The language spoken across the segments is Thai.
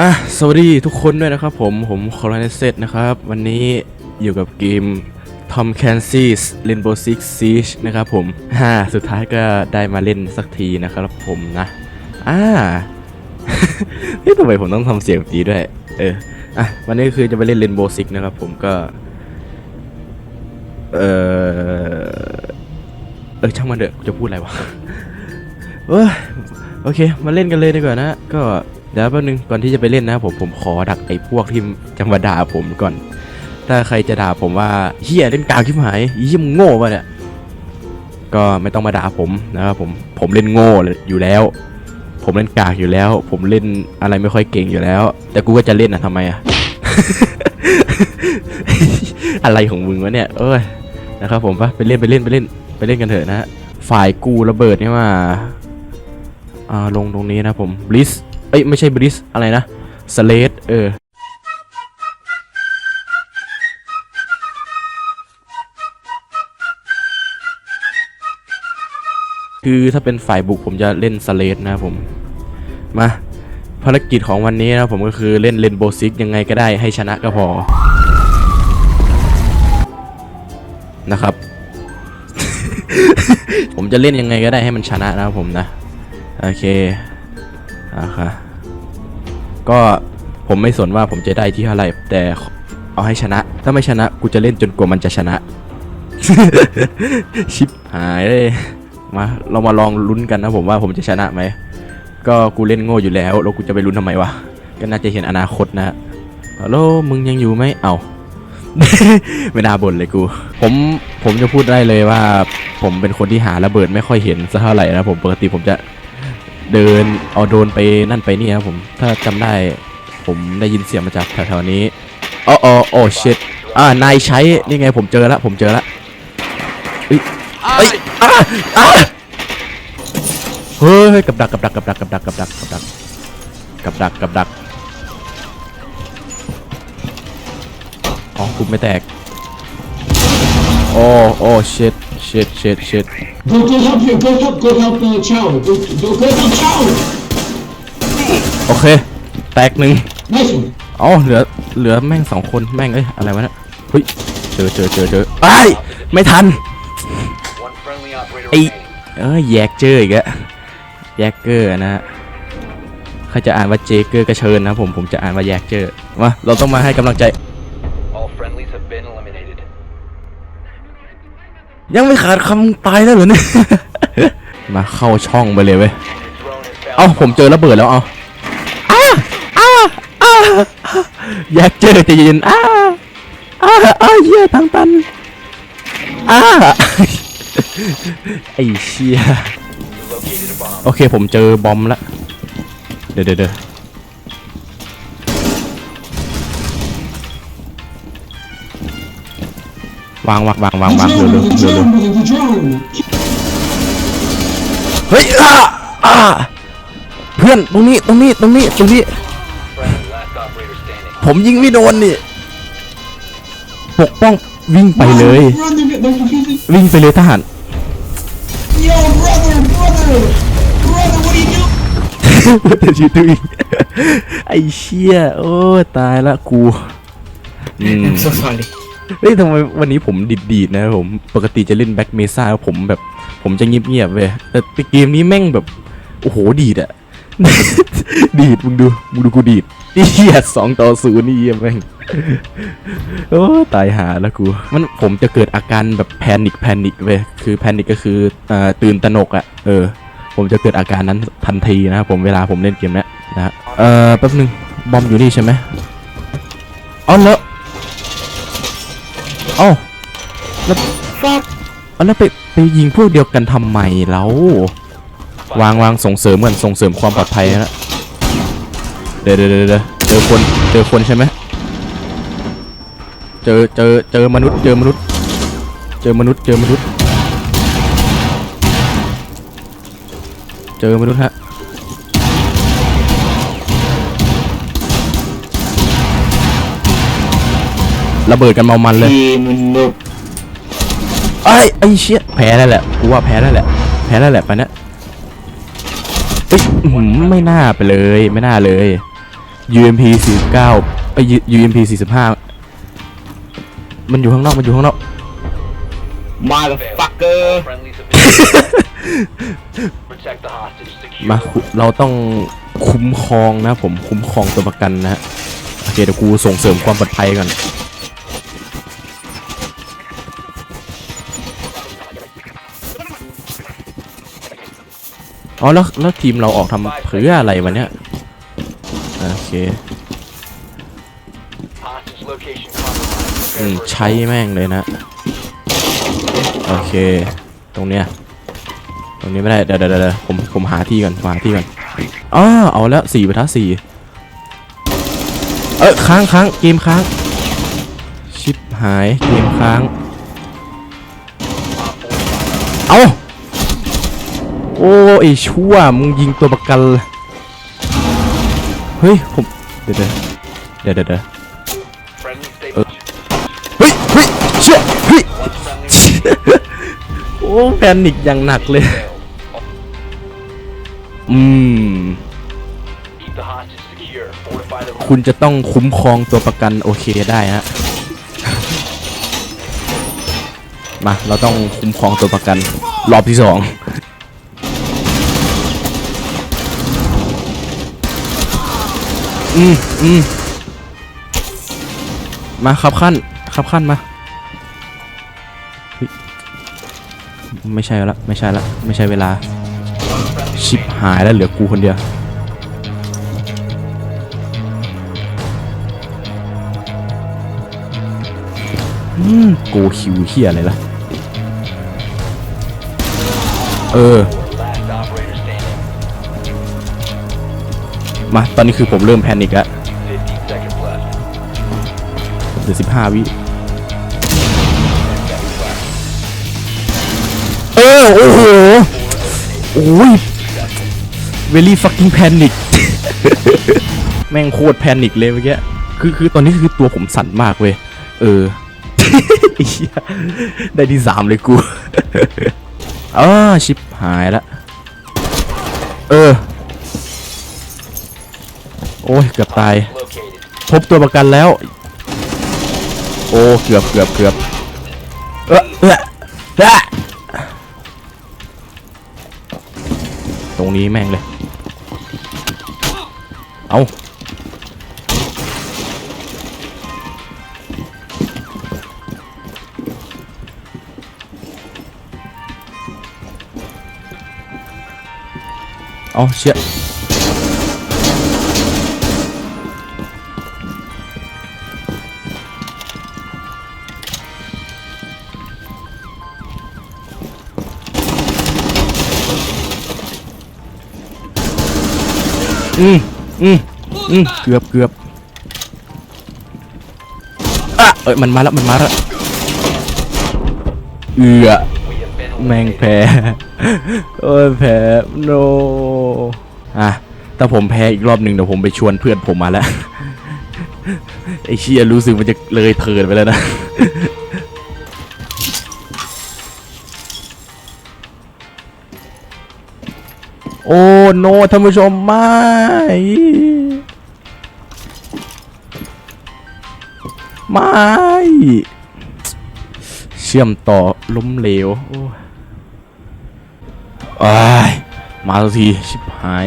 อะสวัสดีทุกคนด้วยนะครับผมผมคอร์นเซตนะครับ วันนี้อยู่กับเกม Tom Clancy's Rainbow Six Siege นะครับผมฮ่าสุดท้ายก็ได้มาเล่นสักทีนะครับผมนะอ่าเฮ้ยทำไมผมต้องทำเสียงดีด้วย เอออะวันนี้คือจะไปเล่น Rainbow Six นะครับผมก็ เออเออช่างมันเถอะจะพูดอะไรวะเอยโอเค มาเล่นกันเลยดีกว่านะ ก็ เดี๋ยวแป๊บนึงก่อนที่จะไปเล่นนะผมผมขอดักไอ้พวกที่จะมาด่าผมก่อน ถ้าใครจะด่าผมว่าเฮียเล่นกากชิบหายยี่มงโง่ปะเนี่ยก็ไม่ต้องมาด่าผมนะครับผมผมเล่นโง่อยู่แล้ว ผมเล่นกากอยู่แล้ว ผมเล่นอะไรไม่ค่อยเก่งอยู่แล้ว แต่กูก็จะเล่นอะทำไมอะอะไรของมึงวะเนี่ยเอ้ยนะครับผมปะไปเล่นไปเล่นไปเล่นไปเล่นกันเถอะนะฮะฝ่ายกูระเบิดนี่ว่าอ่าลงตรงนี้นะผมบลิส อ้ยไม่ใช่บลิสอะไรนะสเลดเออคือถ้าเป็นฝ่ายบุกผมจะเล่นสเลดนะผม มาภารกิจของวันนี้นะผมก็คือเล่นเลนโบซิกยังไงก็ได้ให้ชนะก็พอ นะครับ ผมจะเล่นยังไงก็ได้ให้มันชนะนะผมนะ โอเคอ่าค่ะ ก็ผมไม่สนว่าผมจะได้ที่เท่าไหร่แต่เอาให้ชนะ ถ้าไม่ชนะกูจะเล่นจนกว่ามันจะชนะ ชิปหายเลยมาเรามาลองลุ้นกันนะผมว่าผมจะชนะไหมก็กูเล่นโง่อยู่แล้วแล้วกูจะไปลุ้นทำไมวะก็น่าจะเห็นอนาคตนะฮัลโหลมึงยังอยู่ไหมเอาไม่น่าบ่นเลยกู ผมผมจะพูดได้เลยว่า ผมเป็นคนที่หาระเบิดไม่ค่อยเห็นสักเท่าไหร่นะผมปกติผมจะ เดินเอาโดนไปนั่นไปนี่ครับผม ถ้าจำได้ผมได้ยินเสียงมาจากแถวๆนี้อ๋ออ๋อโอ้ชิตอ่านายใช้นี่ไงผมเจอแล้วผมเจอแล้วเอ้ยเอ้ยอ่าอ่าเฮ้ยกับดักกับดักกับดักกับดักกับดักกับดักกับดักกับดักอ๋อคุมไม่แตกโอ้โอ้ชิตชิต ชิตชิต Go, go help him. Go help. Go help uh, Chow. Go, go, go help Chow. โอเค แตกหนึ่ง Nice one. อ๋อเหลือเหลือแม่งสองคนแม่งเอ้ยอะไรวะเนี่ยเฮ้ยเจอเจอเจอเจอไอ้ายไม่ทัน One friendly operator ไอ้ remaining. เอ้ยแยกเจออีกอะแยกเกอร์นะฮะเขาจะอ่านว่าเจเกอร์ก็เชิญนะผมผมจะอ่านว่าแยกเจอมาเราต้องมาให้กำลังใจ ยังไม่ขาดคำตายแล้วเหรอเนี่ย มาเข้าช่องไปเลยเว้ย Drone has found เอ้าผมเจอระเบิดแล้วเอาอ้าอ้าอ้าแยกเจอใจะยินอ้าอ้าอ้าเหี้ยทางตันอ้าไอ้เชี่ย located a bomb. โอเคผมเจอบอมละ เดี๋ยวเดี๋ยว วางวางวางวางวางเร็วเร็วเร็วเเฮ้ยอ่าเพื่อนตรงนี้ตรงนี้ตรงนี้ตรงนี้ ผมยิงไม่โดนนี่ปกป้องวิ่งไปเลย วิ่งไปเลยทหาร Yo brother brother ไอ้เชี่ยโอ้ตายละกูอืม เฮ้ยทำไมวันนี้ผมดีดดีดนะผมปกติจะเล่นแบ็กเมซ่าผมแบบ ผมจะเงียบๆเว้ยแต่เกมนี้แม่งแบบ โอ้โหดีดอะดีดมึงดูมึงดูกูดีดเฮียสองต่อศูนย์นี่เหี้ยมแม่งโอ้ตายหาแล้วกูมันผมจะเกิดอาการแบบแพนิคแพนิคเว้ยคือแพนิคก็คือเอ่อตื่นตระหนกอะเออ ผมจะเกิดอาการนั้นทันทีนะครับผมเวลาผมเล่นเกมนี้นะฮะเออแป๊บนึงบอมอยู่นี่ใช่ไหมอ๋อแล้ว เอ้าแล้วเอาแล้วไปไปยิงพวกเดียวกันทำไมแล้ววางวางส่งเสริมกันส่งเสริมความปลอดภัยนะเดี๋ยวเดี๋ยวเดี๋ยวเดี๋ยวเจอคนเจอคนใช่ไหมเจอเจอเจอมนุษย์เจอมนุษย์ เจอมนุษย์เจอมนุษย์ เจอมนุษย์ฮะ ระเบิดกันเมามันเลย Game no. ไอ้ยไอ้เชี่ยแพ้แล้วแหละกูว่าแพ้แล้วแหละ แพ้แล้วแหละไปะเนะเอ้ยอื้อหือไม่น่าไปเลย ไม่น่าเลย UMP 49ไป UMP 45 มันอยู่ข้างนอกมันอยู่ข้างนอก Motherfucker All friendlies have been Protect the hostage. Secure มาคุเราต้องคุ้มครองนะผมคุ้มครองตัวประกันนะฮะโอเคเดี๋ยวกูส่งเสริมความปลอดภัยก่อน อ๋อแล้วแล้วทีมเราออกทำเพื่ออะไรวะเนี่ยโอเคอืมใช้แม่งเลยนะ โอเค ตรงเนี้ยตรงนี้ไม่ได้เดี๋ยวเดี๋ยวเดะผมผมหาที่ก่อนหาที่ก่อนอ้าเอาแล้วสี่ประทัดสี่เออค้างค้างเกมค้าง ชิปหายเกมค้าง เอา อ้ไอชั่วมึงยิงตัวประกัน เฮ้ยผมเดี๋ยวเดี๋ยวเดี๋ยวเดี๋ยวเฮ้ยเฮ้ยเชี่ยเฮ้ยโอ้แพนิกอย่างหนักเลย อืม คุณจะต้องคุ้มครองตัวประกันโอเคได้ฮะมา เราต้องคุ้มครองตัวประกัน รอบที่สอง อืมอืมมาขับขั้นขับขั้นมา ไม่ใช่ละไม่ใช่ละไม่ใช่เวลา ชิบหายแล้วเหลือกูคนเดียวอืมโกคิวเฮียอะไรล่ะ เออ มา ตอนนี้คือผมเริ่มแพนิกแล้วเหลือสิบห้าวิ เออ โอ้โห โอ้ย very fucking panic แม่งโคตรแพนิกเลยเมื่อกี้ คือคือตอนนี้คือตัวผมสั่นมากเว้ย เออไอ้เหี้ยได้ที่สามเลยกูอ้าชิบหายละ เออ โอ้ยเกือบตาย พบตัวประกันแล้ว โอ้เกือบเกือบเกือบเออเออเออตรงนี้แม่งเลย เอาเอาเชี่ย อืมอืมอืมเกือบเกือบอะเอ้ยมันมาแล้วมันมาแล้วเอือแม่งแพ้โอ้ยแพ้โนอะถ้าผมแพ้อีกรอบหนึ่งเดี๋ยวผมไปชวนเพื่อนผมมาแล้วไอ้เชียรู้สึกมันจะเลยเถิดไปแล้วนะ โอ้โนท่านผู้ชมไม่ไม่ เชื่อมต่อล้มเหลวโอ้ยอ้ายมาสักทีชิบหาย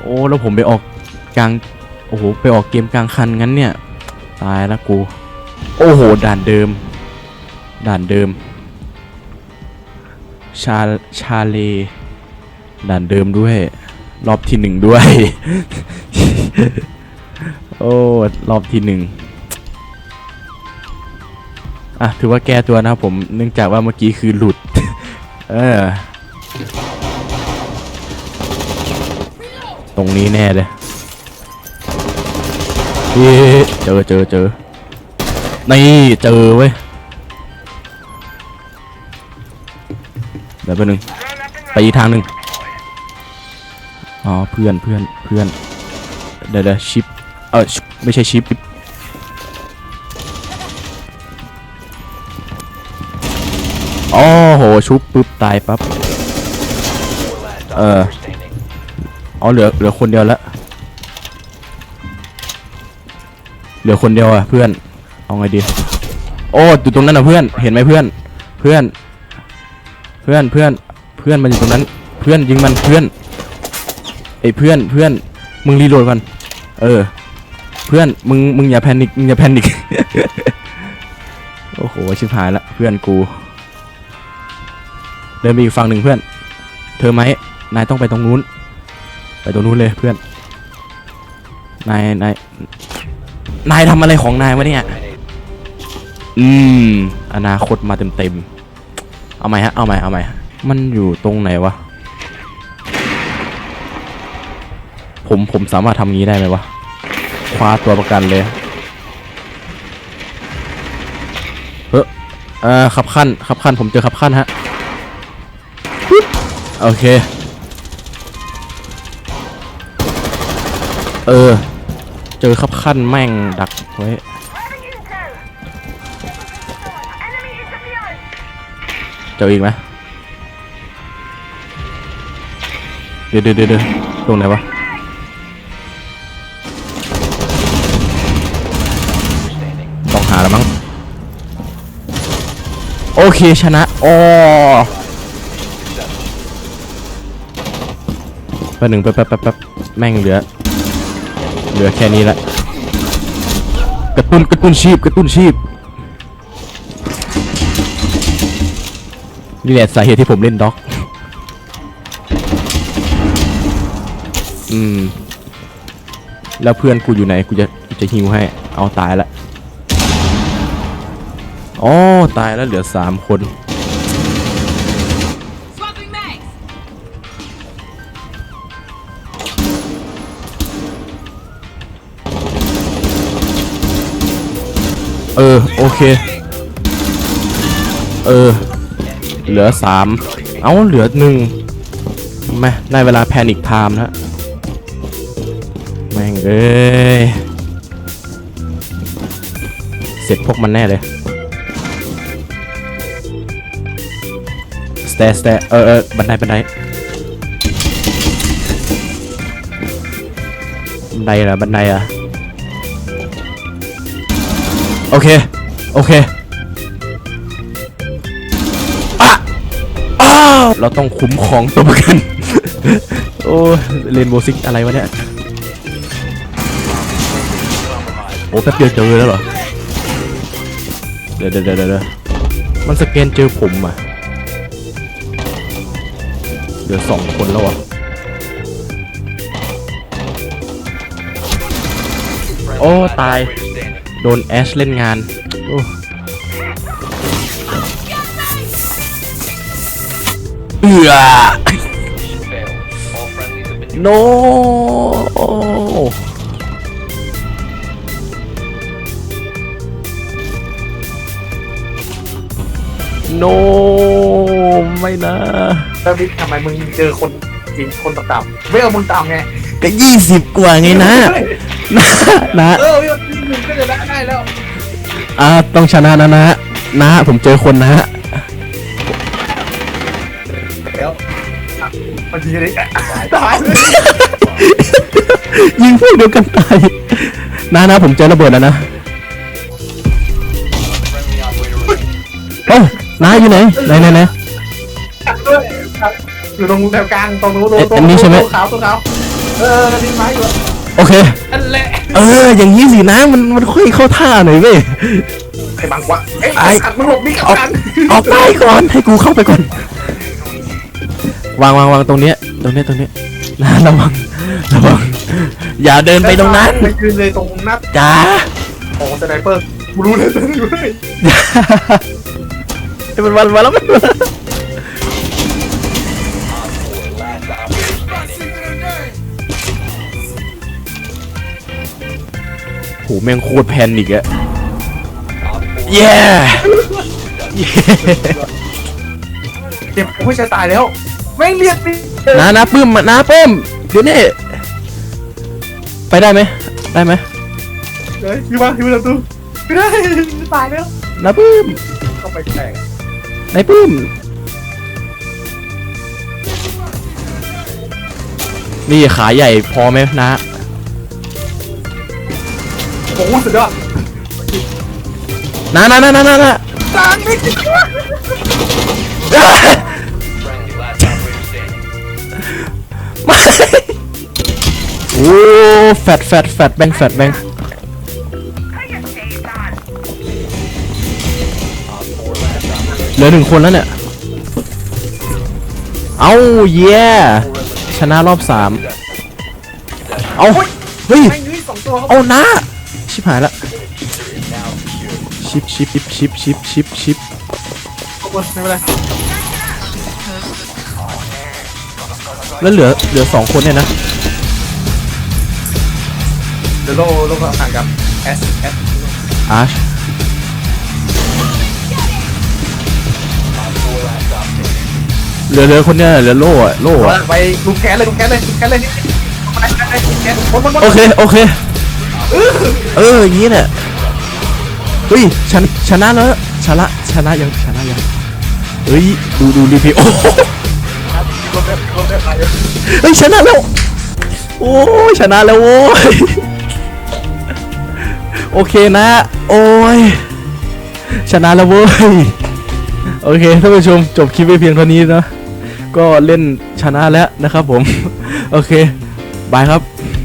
โอ้ แล้วผมไปออกกลาง โอ้โห ไปออกเกมกลางคันงั้นเนี่ย ตายแล้วกู โอ้โห ด่านเดิม ด่านเดิม ชา ชาเล ด่านเดิมด้วย รอบที่หนึ่งด้วย โอ้รอบที่หนึ่งอะถือว่าแก้ตัวนะครับผมเนื่องจากว่าเมื่อกี้คือหลุด เออ ตรงนี้แน่เลยเจอเจอเจอนี่เจอเว้ยเดี๋ยวแป๊บนึงไปอีกทางหนึ่ง อ๋อเพื่อนเพื่อนเพื่อนเดี๋ยวเดี๋ยวชิปเออไม่ใช่ชิปโอ้โหชุบปุ๊บตายปั๊บ Four last Uh. operator standing. อ๋อเหลือเหลือคนเดียวละเหลือคนเดียวอะเพื่อนเอาไงดีโอ้อยู่ตรงนั้นอะเพื่อนเห็นไหมเพื่อนเพื่อน เพื่อนเพื่อนเพื่อนมันอยู่ตรงนั้น เพื่อนยิงมันเพื่อน อ้เพื่อนเพื่อนมึงรีโหลดก่อนเออ เพื่อนมึงมึงอย่าแพนิคมึงอย่าแพนิคโอ้โหชิบหายละเพื่อนกู เดินไปอีกฝั่งหนึ่งเพื่อน เธอไหมนายต้องไปตรงนู้น ไปตรงนู้นเลยเพื่อนนายนายนายทำอะไรของนายวะเนี่ยอืมอนาคตมาเต็มเต็มเอาไหมฮะเอาไหมเอาไหมมันอยู่ตรงไหนวะ ผมผมสามารถทำงี้ได้ไหมวะคว้าตัวประกันเลยเฮ้อเออขับขั้นขับขั้นผมเจอขับขั้นฮะโอเค เออ เจอขับขั้นแม่งดักไว้เจออีกไหมเดี๋ยวเดี๋ยวเดี๋ยวเดี๋ยวตรงไหนวะ โอเคชนะอ๋อแป๊บหนึ่งแป๊บแป๊บแป๊บแป๊บแม่งเหลือ เหลือแค่นี้ละกระตุ้นกระตุ้นชีพกระตุ้นชีพนี่แหละสาเหตุที่ผมเล่นด็อก อืม แล้วเพื่อนกูอยู่ไหนกูจะกูจะฮิวให้ เอาตายละ อ๋อตายแล้วเหลือสามคน Swapping mags. เออ โอเค เออ เหลือสามเอาเหลือหนึ่งแม่ได้เวลาแพนิคไทม์แล้วแม่งเอ้ย เสร็จพวกมันแน่เลย สเตสเตเออเออบันไดบันไดบันไดเหรอบันไดเหรอะโอเค โอเคอะอ้าวเราต้องคุ้มของตัวประกัน โอ้เรนโบซิกอะไรวะเนี่ย โอ้แป๊บเดียวเจอแล้วเหรอ เดี๋ยวเดี๋ยวเดี๋ยวเดี๋ยวมันสแกนเจอผมอะ เหลือสองคนแล้วอะโอ้ ตาย โดนแอชเล่นงานโอ้เอือ Failed. All friendlies have been โนโนไม่นะ แล้วบิ๊กทำไมมึงเจอคนยิงคนต่ำๆไม่เอามึงต่ำไงก็ยี่สิบกว่าไงนะนะนะเออพี่มึงก็จะได้ได้แล้วอ่าต้องชนะนะนะนะผมเจอคนนะแล้วอะมันยิงอะไรตายเลยยิงพวกเดียวกันตายนะนะผมเจอระเบิดแล้วนะ friendly operator remaining. เอ้าน้าอยู่ไหนไหนไหนไหนด้วย อยู่ตรงแถวกลางตรงนู้นตรงเอ๊ะอันนี้ใช่ไหมตัวขาวตัวขาวเออทิ้งไม้อยู่โอเคนั่นแหละเออ อย่างนี้สินะมันมันค่อยเข้าท่าหน่อยเว้ยไอ้บังวะเอ้ยไอ้ขัดมึงหลบนี่กับออกกันออกไปก่อนให้กูเข้าไปก่อนวางวางวางตรงเนี้ยตรงเนี้ยตรงเนี้ยนะระวังระวังอย่าเดินไปตรงนั้นไปยืนเลยตรงหน้าจ้าโอ้สไนเปอร์กูรู้เลยสไนเปอร์อย่ามันวันมาแล้วมัน แม่งโคตรแพนิกอะ Op four เย้เย้เจ็บผู้ชายตายแล้วแม่งเรียกพี่นานาปื้มมานาปื้มเดี๋ยวนี้ไปได้ไหมได้ไหมเฮ้ยอยู่มาอยู่ประตูไม่ได้ตายแล้วนาปื้มเข้าไปแตกนายปื้มนี่ขาใหญ่พอไหมนะ โอ้โหสุดยอดนะนะนะนะนะนะกลางนี่ Friendly, last operator standing. ไม่โอ้แฟดแฟดแฟดแบงแฟดแบง Op 4 last operator. เหลือหนึ่งคนแล้วเนี่ย เอาเย้ชนะรอบสามเอา เฮ้ยแม่งนี่สองตัวเขาเอานะ ชิบหายละชิปชิปชิปชิปชิปชิปชิปเอาคนไม่เป็นไรแล้วเหลือเหลือสองคนเนี่ยนะเดี๋ยวโลโลก็ห่างกับ S S อาร์ชเหลือเหลือคนเนี้ยเหลือโล่อะโล่อะไปลุมแขนเลยลุมแขนเลยลุมแขนเลยนี่ไปไปไปลุมแขนบนบนบนโอเคโอเค เอออย่างนี้เนี่ยเฮ้ยชนะชนะแล้วชนะชนะยังชนะยังเฮ้ยดูดูรีพย์โอ้เฮ้ยชนะแล้วโอ้ยชนะแล้วโว้ยโอเคนะ โอ้ยชนะแล้วเว้ยโอเคท่านผู้ชมจบคลิปไปเพียงเท่านี้นะก็เล่นชนะแล้วนะครับผม โอเค บายครับ